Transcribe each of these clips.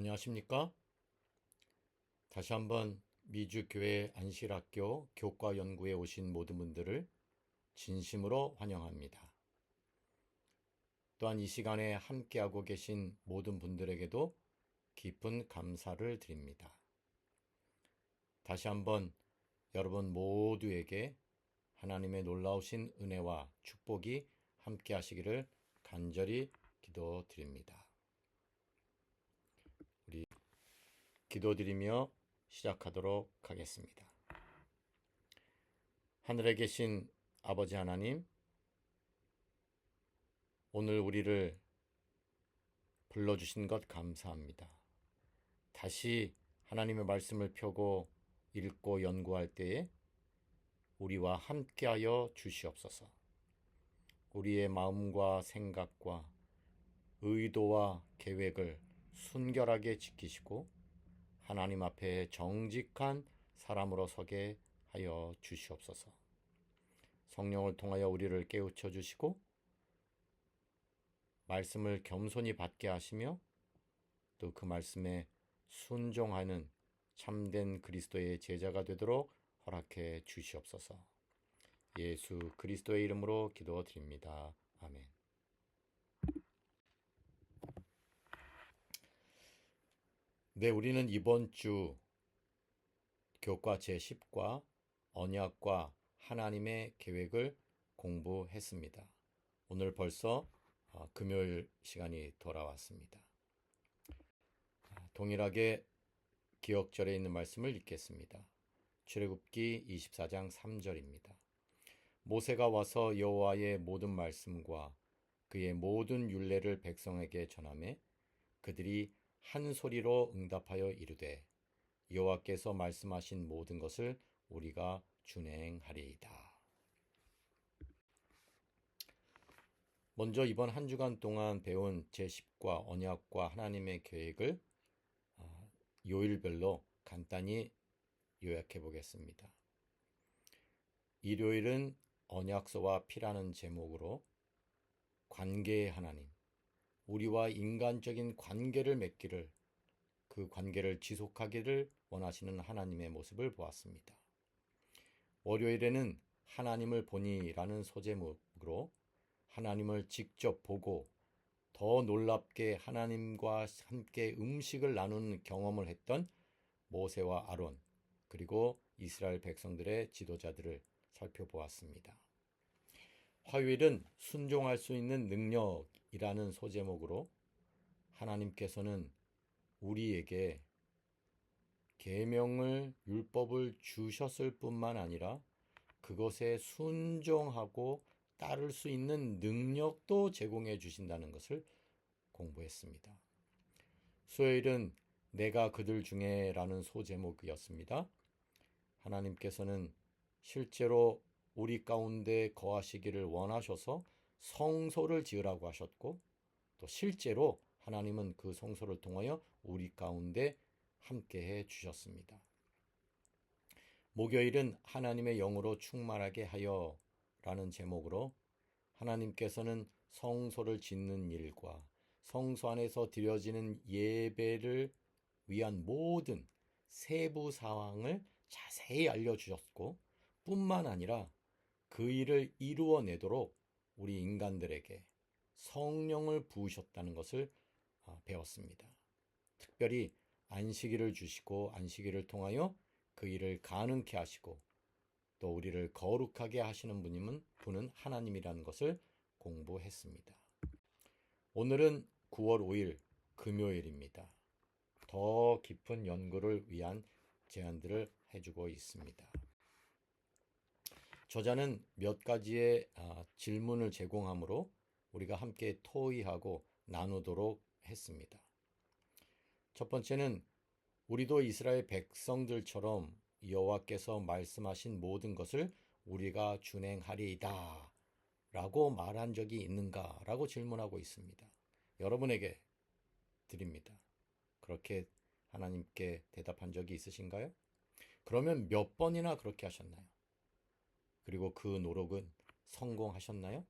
안녕하십니까? 다시 한번 미주교회 안실학교 교과 연구에 오신 모든 분들을 진심으로 환영합니다. 또한 이 시간에 함께하고 계신 모든 분들에게도 깊은 감사를 드립니다. 다시 한번 여러분 모두에게 하나님의 놀라우신 은혜와 축복이 함께 하시기를 간절히 기도드립니다. 우리 기도드리며 시작하도록 하겠습니다. 하늘에 계신 아버지 하나님, 오늘 우리를 불러주신 것 감사합니다. 다시 하나님의 말씀을 펴고 읽고 연구할 때에 우리와 함께하여 주시옵소서. 우리의 마음과 생각과 의도와 계획을 순결하게 지키시고 하나님 앞에 정직한 사람으로 서게 하여 주시옵소서. 성령을 통하여 우리를 깨우쳐 주시고 말씀을 겸손히 받게 하시며 또 그 말씀에 순종하는 참된 그리스도의 제자가 되도록 허락해 주시옵소서. 예수 그리스도의 이름으로 기도드립니다. 아멘. 네, 우리는 이번 주 교과 제10과 언약과 하나님의 계획을 공부했습니다. 오늘 벌써 어, 금요일 시간이 돌아왔습니다. 동일하게 기억절에 있는 말씀을 읽겠습니다. 출애굽기 24장 3절입니다. 모세가 와서 여호와의 모든 말씀과 그의 모든 율례를 백성에게 전하매 그들이 한 소리로 응답하여 이르되 여호와께서 말씀하신 모든 것을 우리가 준행하리이다. 먼저 이번 한 주간 동안 배운 제10과 언약과 하나님의 계획을 아, 요일별로 간단히 요약해 보겠습니다. 일요일은 언약서와 피라는 제목으로 관계의 하나님, 우리와 인간적인 관계를 맺기를 그 관계를 지속하기를 원하시는 하나님의 모습을 보았습니다. 월요일에는 하나님을 보니라는 소제목으로 하나님을 직접 보고 더 놀랍게 하나님과 함께 음식을 나누는 경험을 했던 모세와 아론 그리고 이스라엘 백성들의 지도자들을 살펴보았습니다. 화요일은 순종할 수 있는 능력 이라는 소제목으로 하나님께서는 우리에게 계명을 율법을 주셨을 뿐만 아니라 그것에 순종하고 따를 수 있는 능력도 제공해 주신다는 것을 공부했습니다. 수요일은 내가 그들 중에라는 소제목이었습니다. 하나님께서는 실제로 우리 가운데 거하시기를 원하셔서 성소를 지으라고 하셨고 또 실제로 하나님은 그 성소를 통하여 우리 가운데 함께 해 주셨습니다. 목요일은 하나님의 영으로 충만하게 하여 라는 제목으로 하나님께서는 성소를 짓는 일과 성소 안에서 드려지는 예배를 위한 모든 세부 사항을 자세히 알려주셨고 뿐만 아니라 그 일을 이루어내도록 우리 인간들에게 성령을 부으셨다는 것을 아, 배웠습니다. 특별히 안식일을 주시고 안식일을 통하여 그 일을 가능케 하시고 또 우리를 거룩하게 하시는 분임은 분은 하나님이라는 것을 공부했습니다. 오늘은 9월 5일 금요일입니다. 더 깊은 연구를 위한 제안들을 해주고 있습니다. 저자는 몇 가지의 아, 질문을 제공하므로 우리가 함께 토의하고 나누도록 했습니다. 첫 번째는 우리도 이스라엘 백성들처럼 여호와께서 말씀하신 모든 것을 우리가 준행하리이다 라고 말한 적이 있는가 라고 질문하고 있습니다. 여러분에게 드립니다. 그렇게 하나님께 대답한 적이 있으신가요? 그러면 몇 번이나 그렇게 하셨나요? 그리고 그 노력은 성공하셨나요?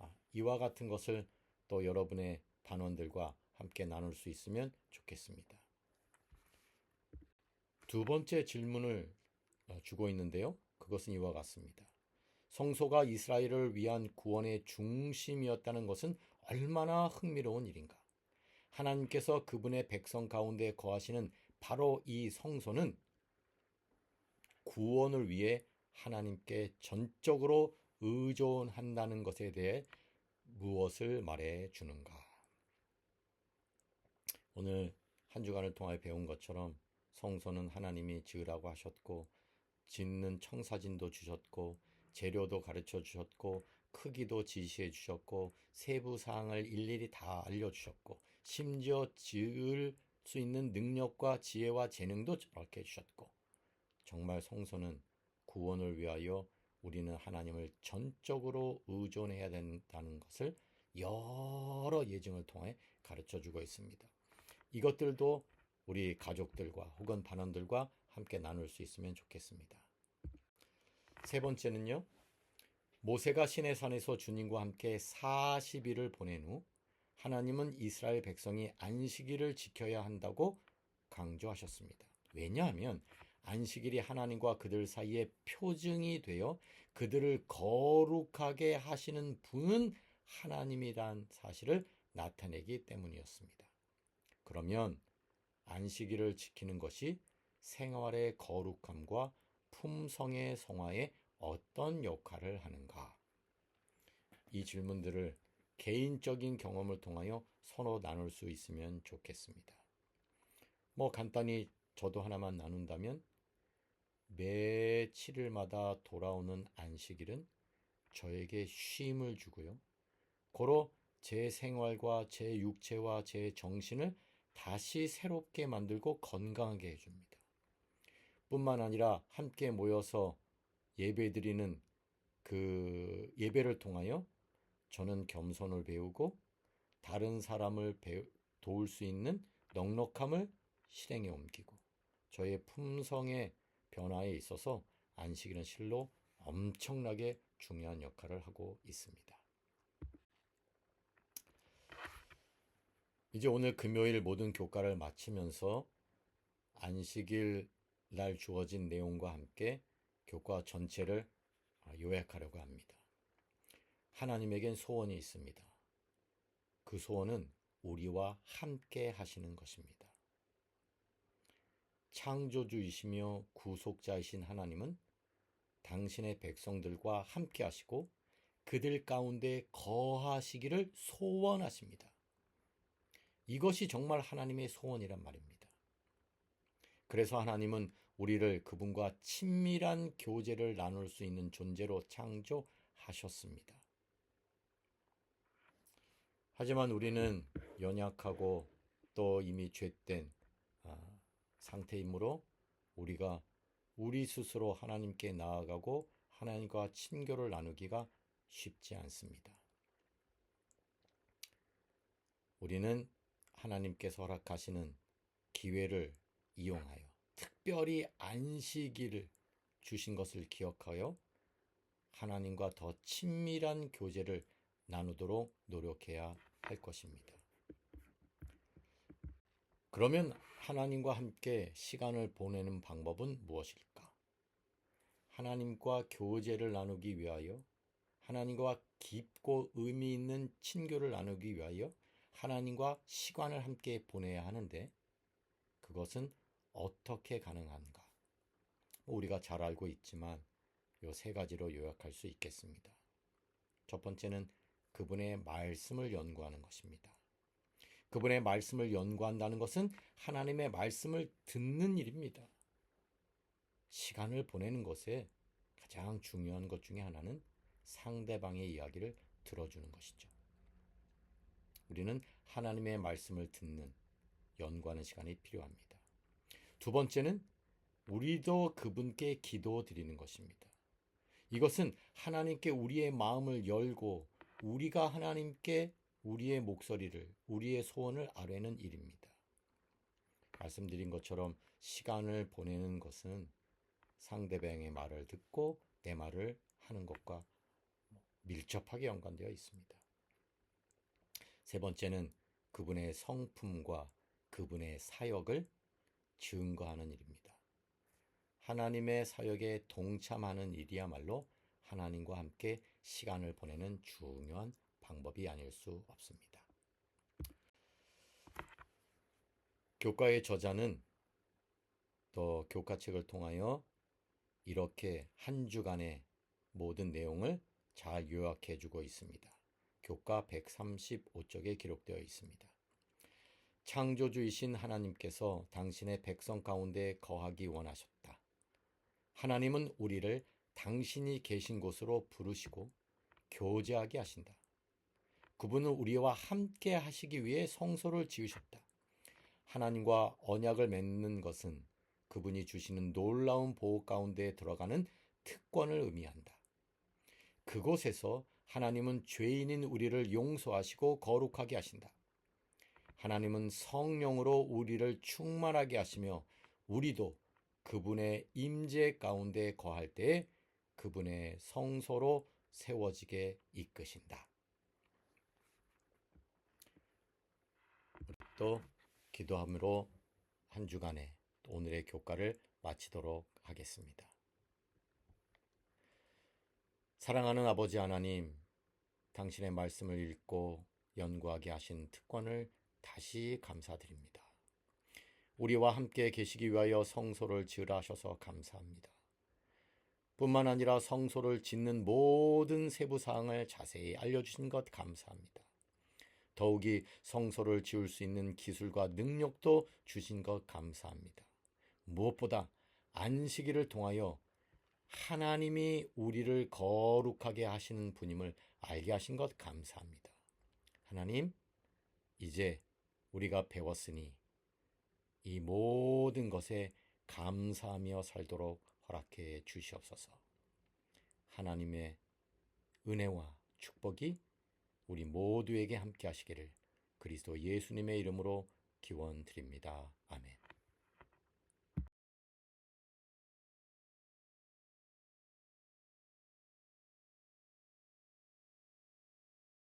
아, 이와 같은 것을 또 여러분의 단원들과 함께 나눌 수 있으면 좋겠습니다. 두 번째 질문을 어, 주고 있는데요. 그것은 이와 같습니다. 성소가 이스라엘을 위한 구원의 중심이었다는 것은 얼마나 흥미로운 일인가. 하나님께서 그분의 백성 가운데 거하시는 바로 이 성소는 구원을 위해 하나님께 전적으로 의존한다는 것에 대해 무엇을 말해 주는가? 오늘 한 주간을 통해 배운 것처럼 성소는 하나님이 지으라고 하셨고 짓는 청사진도 주셨고 재료도 가르쳐 주셨고 크기도 지시해 주셨고 세부 사항을 일일이 다 알려 주셨고 심지어 지을 수 있는 능력과 지혜와 재능도 저렇게 주셨고 정말 성소는 구원을 위하여 우리는 하나님을 전적으로 의존해야 된다는 것을 여러 예증을 통해 가르쳐 주고 있습니다. 이것들도 우리 가족들과 혹은 반원들과 함께 나눌 수 있으면 좋겠습니다. 세 번째는요. 모세가 시내산에서 주님과 함께 40일을 보낸 후 하나님은 이스라엘 백성이 안식일을 지켜야 한다고 강조하셨습니다. 왜냐하면 안식일이 하나님과 그들 사이에 표징이 되어 그들을 거룩하게 하시는 분은 하나님이란 사실을 나타내기 때문이었습니다. 그러면 안식일을 지키는 것이 생활의 거룩함과 품성의 성화에 어떤 역할을 하는가? 이 질문들을 개인적인 경험을 통하여 서로 나눌 수 있으면 좋겠습니다. 뭐 간단히 저도 하나만 나눈다면 매 7일마다 돌아오는 안식일은 저에게 쉼을 주고요. 고로 제 생활과 제 육체와 제 정신을 다시 새롭게 만들고 건강하게 해줍니다. 뿐만 아니라 함께 모여서 예배 드리는 그 예배를 통하여 저는 겸손을 배우고 다른 사람을 배우, 도울 수 있는 넉넉함을 실행에 옮기고 저의 품성의 변화에 있어서 안식일은 실로 엄청나게 중요한 역할을 하고 있습니다. 이제 오늘 금요일 모든 교과를 마치면서 안식일 날 주어진 내용과 함께 교과 전체를 요약하려고 합니다. 하나님에겐 소원이 있습니다. 그 소원은 우리와 함께 하시는 것입니다. 창조주이시며 구속자이신 하나님은 당신의 백성들과 함께 하시고 그들 가운데 거하시기를 소원하십니다. 이것이 정말 하나님의 소원이란 말입니다. 그래서 하나님은 우리를 그분과 친밀한 교제를 나눌 수 있는 존재로 창조하셨습니다. 하지만 우리는 연약하고 또 이미 죄된 아, 상태이므로 우리가 우리 스스로 하나님께 나아가고 하나님과 친교를 나누기가 쉽지 않습니다. 우리는 하나님께서 허락하시는 기회를 이용하여 특별히 안식일을 주신 것을 기억하여 하나님과 더 친밀한 교제를 나누도록 노력해야 할 것입니다. 그러면 하나님과 함께 시간을 보내는 방법은 무엇일까? 하나님과 교제를 나누기 위하여 하나님과 깊고 의미 있는 친교를 나누기 위하여 하나님과 시간을 함께 보내야 하는데 그것은 어떻게 가능한가? 우리가 잘 알고 있지만 요 세 가지로 요약할 수 있겠습니다. 첫 번째는 그분의 말씀을 연구하는 것입니다. 그분의 말씀을 연구한다는 것은 하나님의 말씀을 듣는 일입니다. 시간을 보내는 것에 가장 중요한 것 중에 하나는 상대방의 이야기를 들어주는 것이죠. 우리는 하나님의 말씀을 듣는 연구하는 시간이 필요합니다. 두 번째는 우리도 그분께 기도 드리는 것입니다. 이것은 하나님께 우리의 마음을 열고 우리가 하나님께 우리의 목소리를, 우리의 소원을 아뢰는 일입니다. 말씀드린 것처럼 시간을 보내는 것은 상대방의 말을 듣고 내 말을 하는 것과 밀접하게 연관되어 있습니다. 세 번째는 그분의 성품과 그분의 사역을 증거하는 일입니다. 하나님의 사역에 동참하는 일이야말로 하나님과 함께 시간을 보내는 중요한 방법이 아닐 수 없습니다. 교과의 저자는 또 교과책을 통하여 이렇게 한 주간의 모든 내용을 잘 요약해 주고 있습니다. 교과 135쪽에 기록되어 있습니다. 창조주이신 하나님께서 당신의 백성 가운데 거하기 원하셨다. 하나님은 우리를 당신이 계신 곳으로 부르시고 교제하게 하신다. 그분은 우리와 함께 하시기 위해 성소를 지으셨다. 하나님과 언약을 맺는 것은 그분이 주시는 놀라운 보호 가운데 들어가는 특권을 의미한다. 그곳에서 하나님은 죄인인 우리를 용서하시고 거룩하게 하신다. 하나님은 성령으로 우리를 충만하게 하시며 우리도 그분의 임재 가운데 거할 때 그분의 성소로 세워지게 이끄신다. 또 기도함으로 한 주간의 오늘의 교과를 마치도록 하겠습니다. 사랑하는 아버지 하나님, 당신의 말씀을 읽고 연구하게 하신 특권을 다시 감사드립니다. 우리와 함께 계시기 위하여 성소를 지으라 하셔서 감사합니다. 뿐만 아니라 성소를 짓는 모든 세부 사항을 자세히 알려주신 것 감사합니다. 더욱이 성소를 지을 수 있는 기술과 능력도 주신 것 감사합니다. 무엇보다 안식일을 통하여 하나님이 우리를 거룩하게 하시는 분임을 알게 하신 것 감사합니다. 하나님, 이제 우리가 배웠으니 이 모든 것에 감사하며 살도록 허락해 주시옵소서. 하나님의 은혜와 축복이 우리 모두에게 함께 하시기를 그리스도 예수님의 이름으로 기원 드립니다. 아멘.